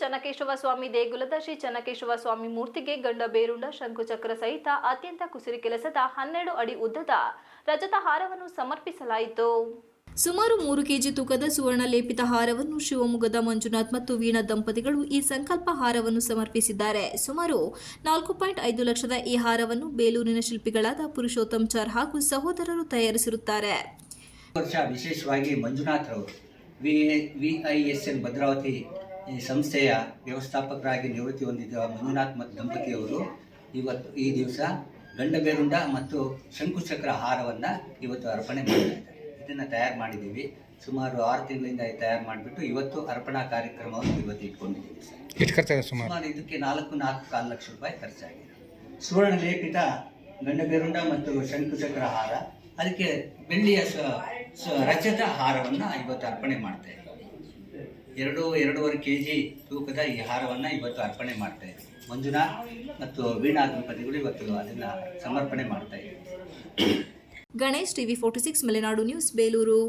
ಚನ್ನಕೇಶವ ಸ್ವಾಮಿ ದೇಗುಲದ ಶ್ರೀ ಚನ್ನಕೇಶವ ಸ್ವಾಮಿ ಮೂರ್ತಿಗೆ ಗಂಡ ಬೇರುಂಡ ಶಂಕುಚಕ್ರ ಸಹಿತ ಅತ್ಯಂತ ಕುಸಿರಿ ಕೆಲಸದ ಹನ್ನೆರಡು ಅಡಿ ಉದ್ದದ ರಜತ ಹಾರವನ್ನು ಸಮರ್ಪಿಸಲಾಯಿತು. ಸುಮಾರು ಮೂರು ಕೆಜಿ ತೂಕದ ಸುವರ್ಣ ಲೇಪಿತ ಹಾರವನ್ನು ಶಿವಮೊಗ್ಗದ ಮಂಜುನಾಥ್ ಮತ್ತು ವೀಣಾ ದಂಪತಿಗಳು ಈ ಸಂಕಲ್ಪ ಹಾರವನ್ನು ಸಮರ್ಪಿಸಿದ್ದಾರೆ. ಸುಮಾರು ನಾಲ್ಕು ಪಾಯಿಂಟ್ ಐದು ಲಕ್ಷದ ಈ ಹಾರವನ್ನು ಬೇಲೂರಿನ ಶಿಲ್ಪಿಗಳಾದ ಪುರುಷೋತ್ತಮ್ ಚಾರ್ ಹಾಗೂ ಸಹೋದರರು ತಯಾರಿಸಿರುತ್ತಾರೆ. ವರ್ಷ ವಿಶೇಷವಾಗಿ ಮಂಜುನಾಥ್ರವರು V V I S N Bhadravati ಈ ಸಂಸ್ಥೆಯ ವ್ಯವಸ್ಥಾಪಕರಾಗಿ ನಿವೃತ್ತಿ ಹೊಂದಿದ್ದ ಮಂಜುನಾಥ್ ಮತ್ತು ದಂಪತಿಯವರು ಇವತ್ತು ಈ ದಿವಸ ಗಂಡಬೇರುಂಡ ಮತ್ತು ಶಂಕುಚಕ್ರ ಹಾರವನ್ನು ಇವತ್ತು ಅರ್ಪಣೆ ಮಾಡ್ತಾ ಇದ್ದಾರೆ. ಇದನ್ನು ತಯಾರು ಮಾಡಿದ್ದೀವಿ. ಸುಮಾರು ಆರು ತಿಂಗಳಿಂದ ತಯಾರು ಮಾಡಿಬಿಟ್ಟು ಇವತ್ತು ಅರ್ಪಣಾ ಕಾರ್ಯಕ್ರಮವನ್ನು ಇವತ್ತು ಇಟ್ಕೊಂಡಿದ್ದೀವಿ ಸರ್. ಸುಮಾರು. ಇದಕ್ಕೆ ನಾಲ್ಕು ನಾಲ್ಕು ಕಾಲು ಲಕ್ಷ ರೂಪಾಯಿ ಖರ್ಚಾಗಿದೆ. ಸುವರ್ಣ ಲೇಪಿತ ಗಂಡಬೇರುಂಡ ಮತ್ತು ಶಂಕುಚಕ್ರ ಹಾರ ಅದಕ್ಕೆ ಬೆಳ್ಳಿಯ ರಜತ ಹಾರವನ್ನು ಇವತ್ತು ಅರ್ಪಣೆ ಮಾಡ್ತಾ ಇದ್ದೀವಿ. ಎರಡು, ಎರಡೂವರೆ ಕೆ ಜಿ ತೂಕದ ಈ ಹಾರವನ್ನು ಇವತ್ತು ಅರ್ಪಣೆ ಮಾಡ್ತಾ ಇದ್ದೀವಿ ಮಂಜುನಾಥ್ ಮತ್ತು ವೀಣಾ ದಂಪತಿಗಳು ಇವತ್ತು ಅದನ್ನು ಸಮರ್ಪಣೆ ಮಾಡ್ತಾ ಇದ್ದೀವಿ Ganesh TV forty six Malenadu news, Belur.